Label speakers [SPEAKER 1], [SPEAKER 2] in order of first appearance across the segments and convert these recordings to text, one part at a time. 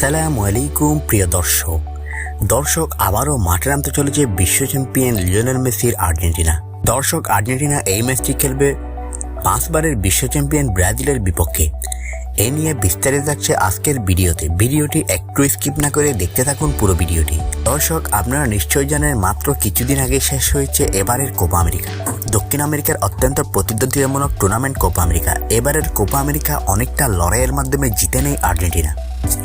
[SPEAKER 1] আসসালামু আলাইকুম, প্রিয় দর্শক। দর্শক, আবারও মাঠে নামতে চলেছে বিশ্ব চ্যাম্পিয়ন লিওনেল মেসির আর্জেন্টিনা। দর্শক, আর্জেন্টিনা এই ম্যাচটি খেলবে পাঁচবারের বিশ্ব চ্যাম্পিয়ন ব্রাজিলের বিপক্ষে। এ নিয়ে বিস্তারিত থাকছে আজকের ভিডিওতে। ভিডিওটি একটু স্কিপ না করে দেখতে থাকুন পুরো ভিডিওটি। দর্শক, আপনারা নিশ্চয়ই জানেন, মাত্র কিছুদিন আগে শেষ হয়েছে এবারের কোপা আমেরিকা। দক্ষিণ আমেরিকার অত্যন্ত প্রতিদ্বন্দ্বিতামূলক টুর্নামেন্ট কোপা আমেরিকা। এবারের কোপা আমেরিকা অনেকটা লড়াইয়ের মাধ্যমে জিতে নেয় আর্জেন্টিনা।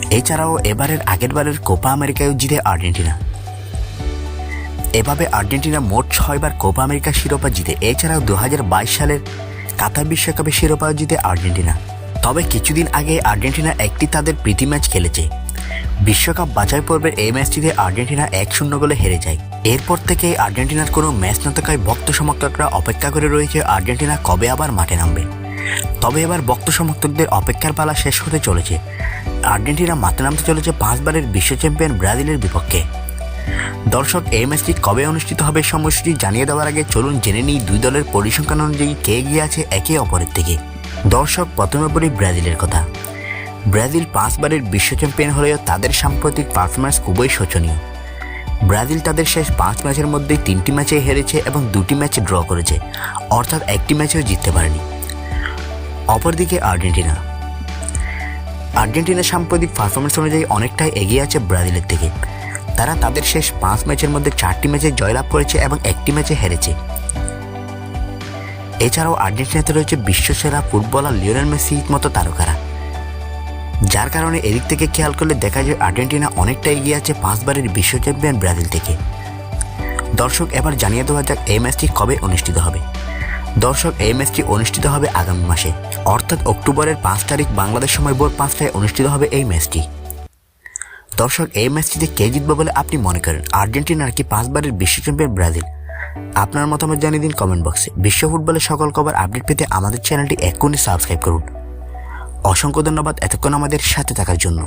[SPEAKER 1] এছাড়াও এবারের আগেরবারের কোপা আমেরিকায়ও জিতে আর্জেন্টিনা। এভাবে আর্জেন্টিনা মোট ছয়বার কোপা আমেরিকা শিরোপা জিতে। এছাড়াও দু হাজার বাইশ সালের কাতার বিশ্বকাপে শিরোপাও জিতে আর্জেন্টিনা। তবে কিছুদিন আগে আর্জেন্টিনা একটি তাদের প্রীতি ম্যাচ খেলেছে। বিশ্বকাপ বাছাই পর্বের এই ম্যাচটিতে আর্জেন্টিনা এক শূন্য গোলে হেরে যায়। এরপর থেকে আর্জেন্টিনার কোনো ম্যাচ না থাকায় ভক্ত সমর্থকরা অপেক্ষা করে রয়েছে আর্জেন্টিনা কবে আবার মাঠে নামবে। তবে এবার ভক্ত সমর্থকদের অপেক্ষার পালা শেষ হতে চলেছে। আর্জেন্টিনা মাঠে নামতে চলেছে পাঁচবারের বিশ্ব চ্যাম্পিয়ন ব্রাজিলের বিপক্ষে। দর্শক, এই ম্যাচটি কবে অনুষ্ঠিত হবে সময়সূচি জানিয়ে দেওয়ার আগে চলুন জেনে নিই দুই দলের পরিসংখ্যান অনুযায়ী কে এগিয়ে আছে একে অপরের থেকে দর্শক প্রথমে বলি ব্রাজিলের কথা। ব্রাজিল পাঁচবারের বিশ্ব চ্যাম্পিয়ন হলেও তাদের সাম্প্রতিক পারফরমেন্স খুবই শোচনীয়। ব্রাজিল তাদের শেষ পাঁচ ম্যাচের মধ্যে তিনটি ম্যাচে হেরেছে এবং দুটি ম্যাচে ড্র করেছে, অর্থাৎ একটি ম্যাচেও জিততে পারেনি। অপরদিকে আর্জেন্টিনা। আর্জেন্টিনার সাম্প্রতিক পারফরমেন্স অনুযায়ী অনেকটাই এগিয়ে আছে ব্রাজিলের থেকে তারা তাদের শেষ পাঁচ ম্যাচের মধ্যে চারটি ম্যাচে জয়লাভ করেছে এবং একটি ম্যাচে হেরেছে। এছাড়াও আর্জেন্টিনাতে রয়েছে বিশ্বসেরা ফুটবলার লিওনেল মেসির মতো তারকারা। যার কারণে এদিক থেকে খেয়াল করলে দেখা যায় আর্জেন্টিনা অনেকটা এগিয়ে আছে পাঁচবারের বিশ্ব চ্যাম্পিয়ন ব্রাজিল থেকে। দর্শক, এবার জানিয়ে দেওয়া যাক এই ম্যাচটি কবে অনুষ্ঠিত হবে। দর্শক, এই ম্যাচটি অনুষ্ঠিত হবে আগামী মাসে। অর্থাৎ অক্টোবরের পাঁচ তারিখ বাংলাদেশ সময় ভোর পাঁচটায় অনুষ্ঠিত হবে এই ম্যাচটি। দর্শক, এই ম্যাচটিতে কে জিতবে বলে আপনি মনে করেন? আর্জেন্টিনার কি পাঁচবারের বিশ্ব চ্যাম্পিয়ন ব্রাজিল? আপনার মতামত জানিয়ে দিন কমেন্ট বক্সে। বিশ্ব ফুটবলের সকল খবর আপডেট পেতে আমাদের চ্যানেলটি এক্ষুনি সাবস্ক্রাইব করুন। অসংখ্য ধন্যবাদ এতক্ষণ আমাদের সাথে থাকার জন্য।